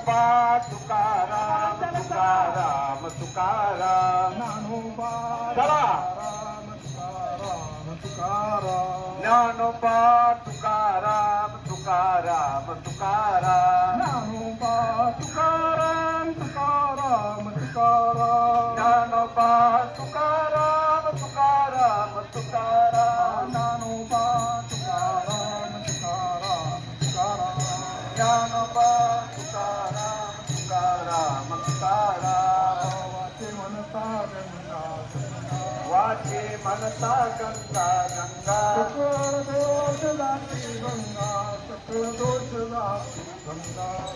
ज्ञानोबा तुकाराम तुकाराम तुकाराम. ज्ञानोबा चला. Dnyanoba Tukaram Tukaram. Tukaram Dnyanoba Tukaram. Tukaram Tukaram Dnyanoba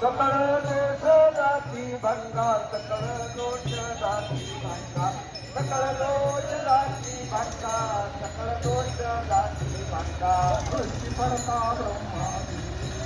Sakala dosha dasi banga, sakala sakala dosha sakala dosha sakala dosha sakala dosha sakala dosha sakala dosha sakala dosha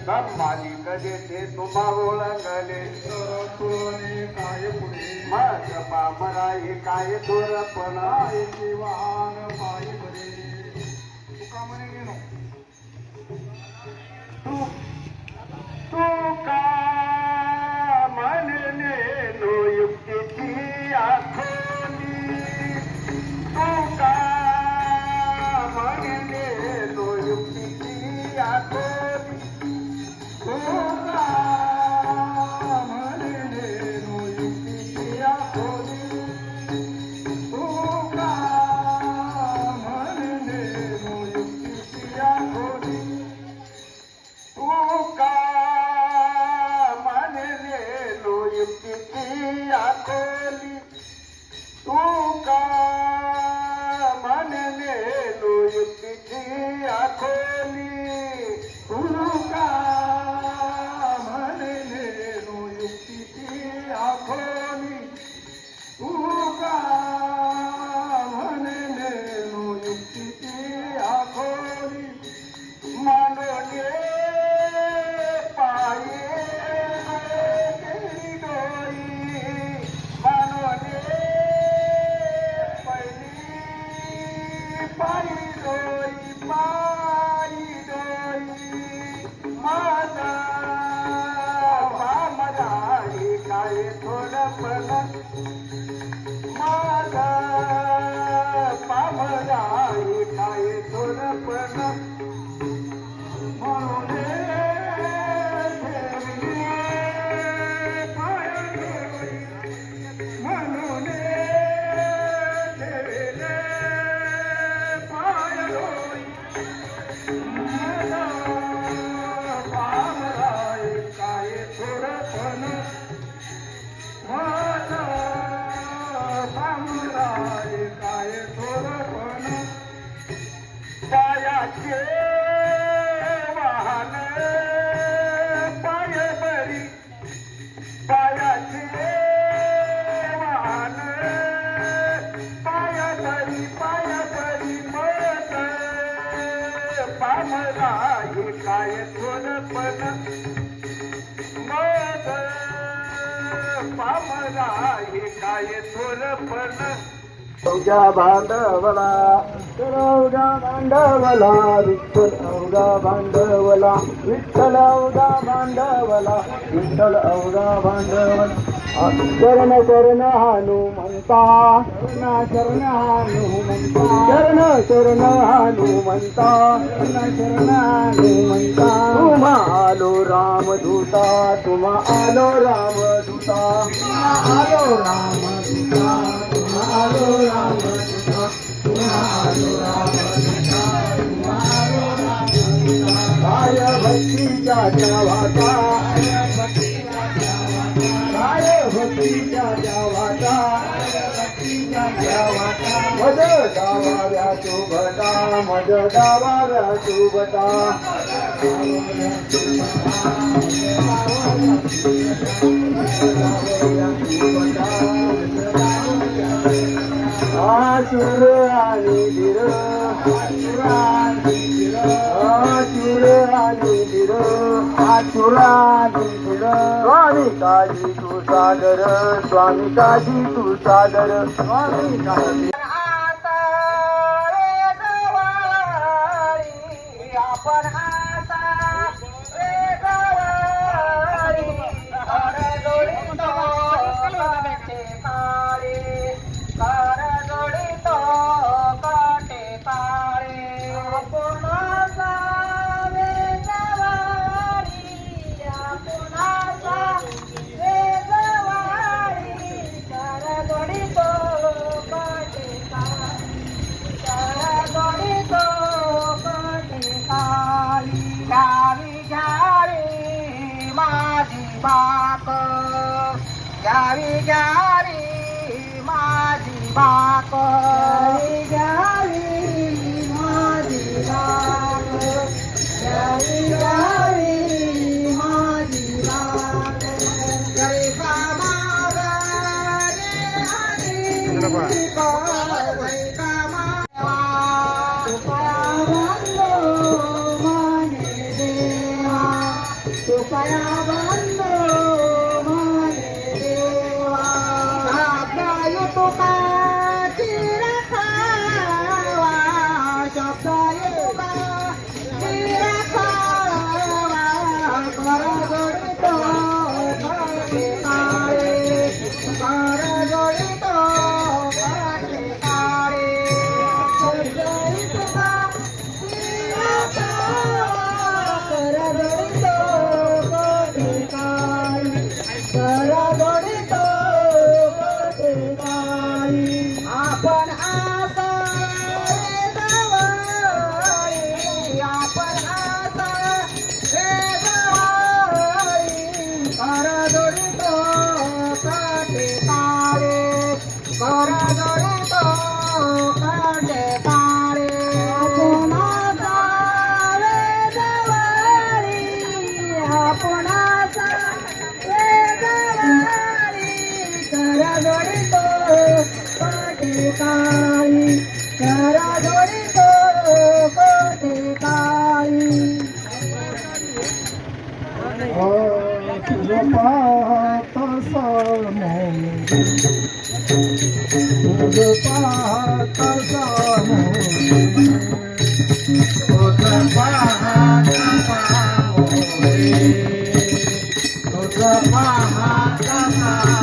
संभाली कधी ते तुम्हा ओळंगले तुळणे काय पुढे? मज पामराये काय आहे ते वाहन पायी भरे तुका म्हणे गेलो तू तू का todo. अवघ्या भांडवला तर अवघ्या भांडवला विठ्ठल अवघा भांडवला विठ्ठल अवघा भांडवला विठ्ठल अवघा भांडवला. चरण शरण हनुमंता शरण हनुमंता शरण शरण हनुमंता शरण हनुमंता तुम्हा आलो रामदूता तुम्हा आलो रामदूता आलो रामदूता आलो आलो रामदूता काय भक्तीच्या देवाचा भक्तीच्या देवाचा मज डावाव्या शुभता मज डावाव्या शुभता आसुर आणि गिर सागर सादर स्वामी काशी तू सादर स्वामी काशी आपण bye.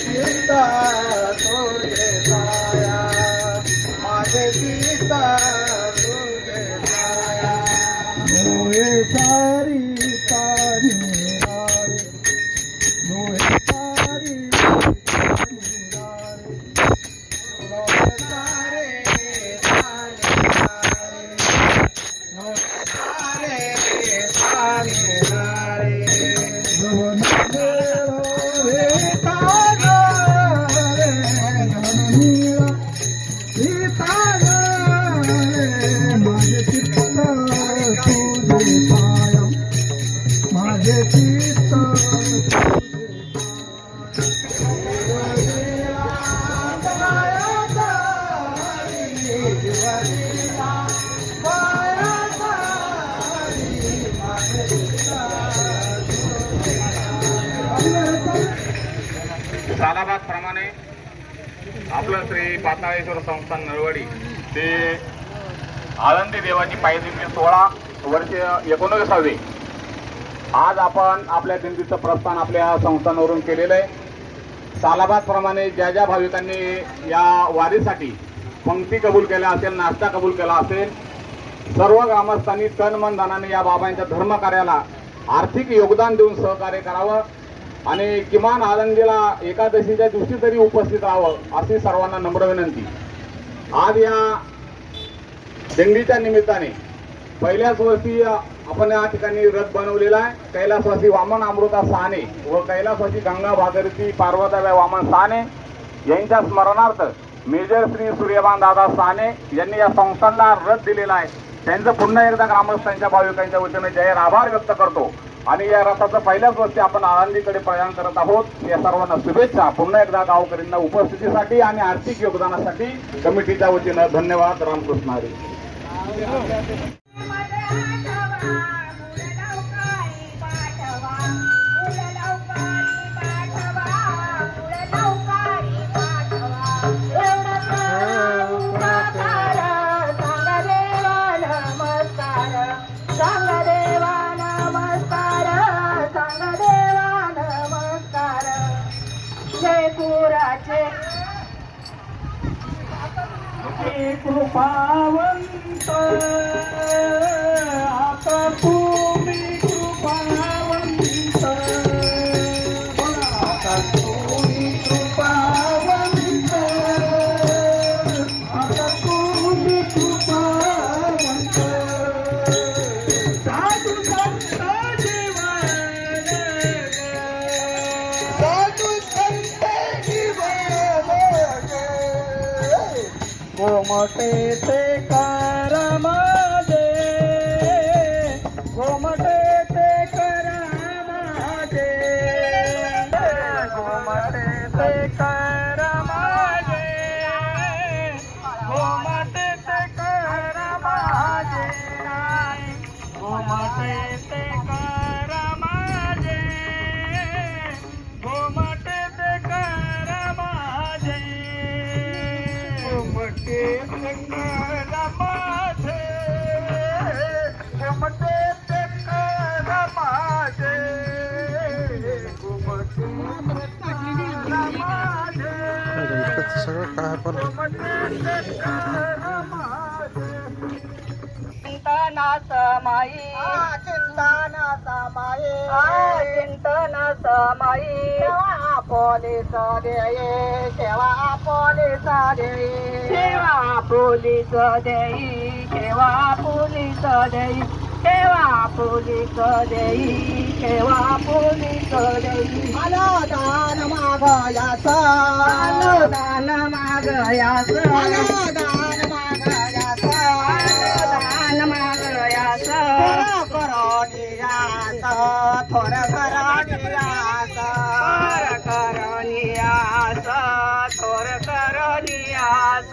সিতা তোরে सालाबादप्रमाणे आपलं श्री पाताळेश्वर संस्थान नळवडी ते आळंदी देवाची पायदिंडी सोळा वर्ष एकोणविसावे. आज आपण आपल्या दिंडीचं प्रस्थान आपल्या संस्थांवरून केलेलं आहे. सालाबादप्रमाणे ज्या ज्या भाविकांनी या वारीसाठी पंक्ती कबूल केल्या असेल नाश्ता कबूल केला असेल सर्व ग्रामस्थांनी तन मन धनाने या बाबांच्या धर्मकार्याला आर्थिक योगदान देऊन सहकार्य करावं. आणि किमान आलंगीला एकादशीच्या दिवशी तरी उपस्थित राहावं अशी सर्वांना नम्र विनंती. आज या दिंडीच्या निमित्ताने पहिल्याच वर्षी आपण या ठिकाणी रथ बनवलेला आहे. कैलासवासी वामन अमृता साने व कैलासवासी गंगा भागरती पार्वताबाई वामन साने यांच्या स्मरणार्थ मेजर श्री सूर्यमान दादा साने यांनी या संस्थांना रथ दिलेला आहे. त्यांचं पुन्हा एकदा ग्रामस्थांच्या भाविकांच्या वतीने जाहीर आभार व्यक्त करतो. आणि या रथाचं पहिल्याच वर्षी आपण आळंदीकडे प्रयाण करत आहोत. या सर्वांना शुभेच्छा. पुन्हा एकदा गावकरींना उपस्थितीसाठी आणि आर्थिक योगदानासाठी कमिटीच्या वतीनं धन्यवाद. रामकृष्ण हरी. राजाचे कृपावंत. மட்டேத்தே सगळं काय पण. समाई चिंतना समाई पोलीस देवा केव्हा पोलीस दे पोलीस देई केव्हा पोलीस देई सेवा पोलीस देई सेवा पोलीस देई आलो दान मागयाचा आलो दान मागयाचा आलो दान मागयाचा दान मागयाच थोर करनियास थोर करनियास थोर करनियास थोर करनियास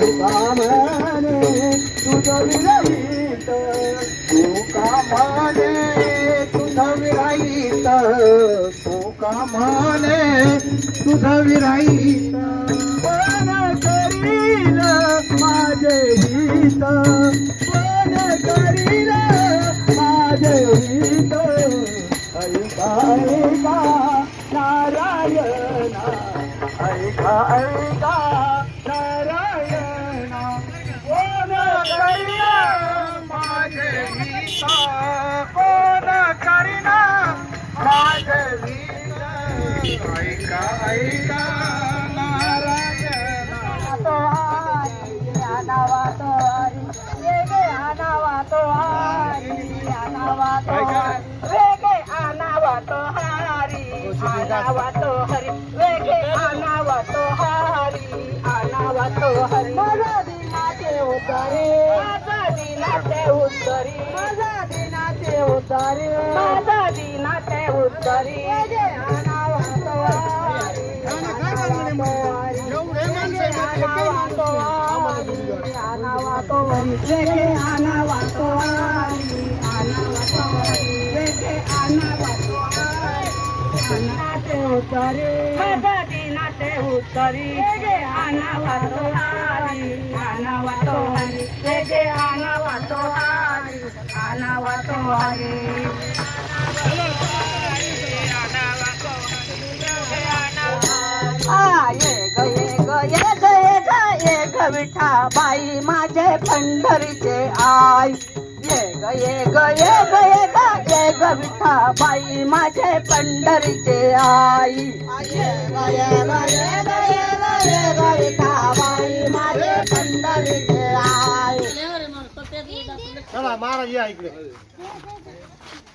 कामाने तुझा विरहित तू कामाने तुझ विरहित तू कामाने तुझ विरहित. पण करील माझे गीत पण करील माझे गीत ऐका ऐका नारायणा ऐका ऐका. ऐका ऐका वातो हरी वेगे आना वातो हरी आना वातो हरी माझा दिनाचे उतारे माझा दिनाचे उतारे माझा दिनाचे उतारे माझा आणावातो वारी, जे आणावातो उत्तरी माझा दिनाचे आ, ये ग. ये ये ग ये ग विठा बाई माझे पंढरीचे आई. ये ग ये ग ये ग ये ग ये ग विठा बाई माझे पंढरीचे आई. ये ग ये ग ये ग ये ग ये ग विठा बाई माझे पंढरीचे आई. चला महाराज या इकडे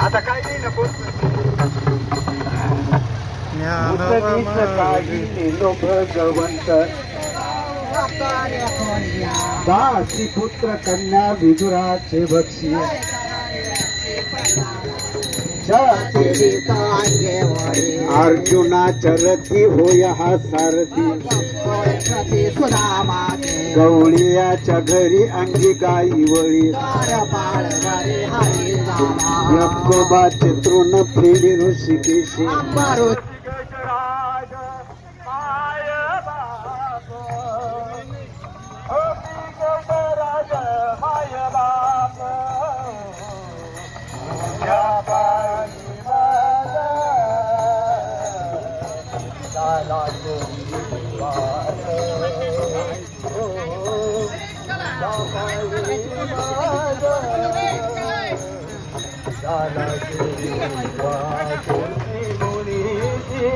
आता काय नाही नको. ज्ञान लोक भगवंत दासी पुत्र कन्या विदुराचे भक्षी बक्षी अर्जुना चरती होय हा सारथी. गवळीयाच्या घरी अंगी गाई वळी यक्कोबाचे तृण फेडी ऋषिकेशी.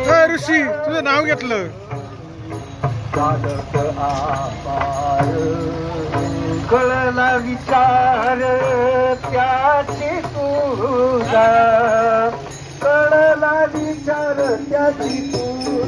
ए, ऋषी तुझं नाव घेतलं. चालत आपार. कळला विचार त्याची तुझा कळला विचार त्याची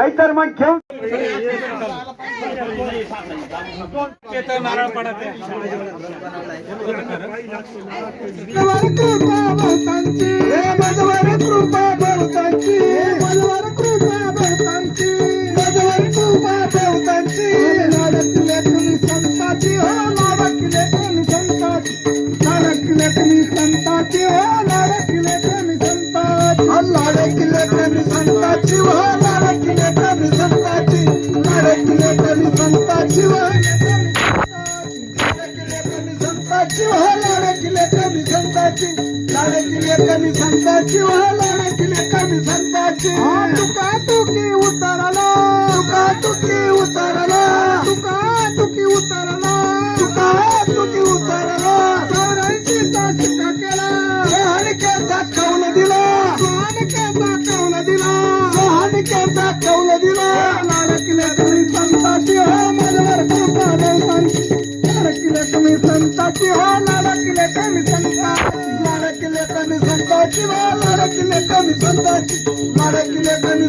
नाहीतर मग घेऊन मधवर कृपा கண்ணு மடக்கிலே கண்ணு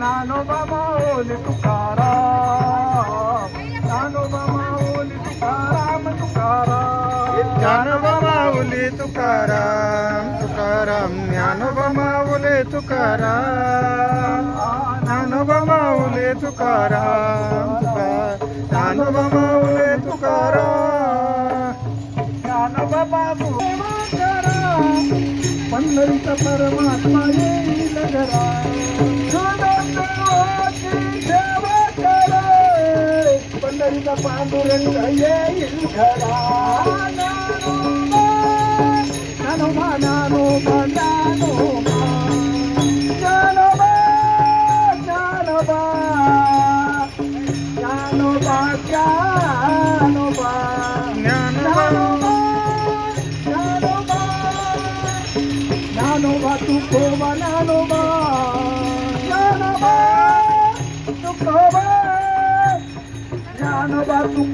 నాను మమోలి తుకారాం. నాను మమోలి తుకారాం తుకారాం. నాను మమోలి తుకారాం తుకారాం. నాను మమోలి తుకారాం. నాను మమోలి తుకారాం నాను మమోలి తుకారాం. నాను నగరా దండ పాండురంగయ్యే ఇల్కరా నను మానాను బండాను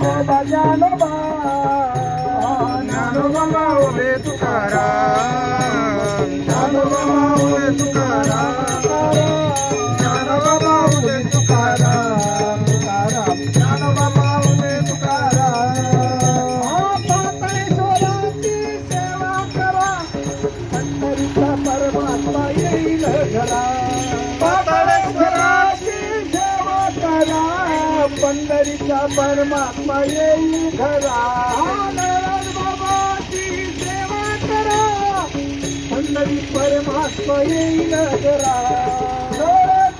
बाबा जानो बा जानो बाबा ओरे तुकाराम जानो बाबा ओरे तुकाराम पंढरीचा परमात्मा येईल घरा. बाबाची सेवा करा. पंढरी परमात्मा येईल घरा.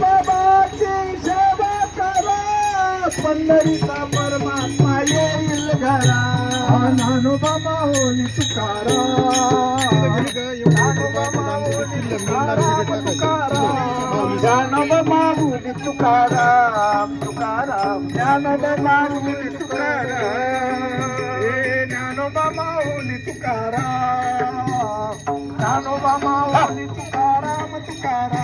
बाबाची सेवा करा. पंढरीचा ಕರಾ ನಾನು ಬಾಬಾವೋನಿ ತುಕಾರ ನಾನು ಬಾಬಾವೋನಿ ತುಕಾರ ಜ್ಞಾನದ ಮಾರುನಿ ತುಕಾರ ತುಕಾರ ಜ್ಞಾನದ ಮಾರುನಿ ತುಕಾರ ಜ್ಞಾನದ ಮಾರುನಿ ತುಕಾರ ಜ್ಞಾನದ ಮಾರುನಿ ತುಕಾರ ತುಕಾರ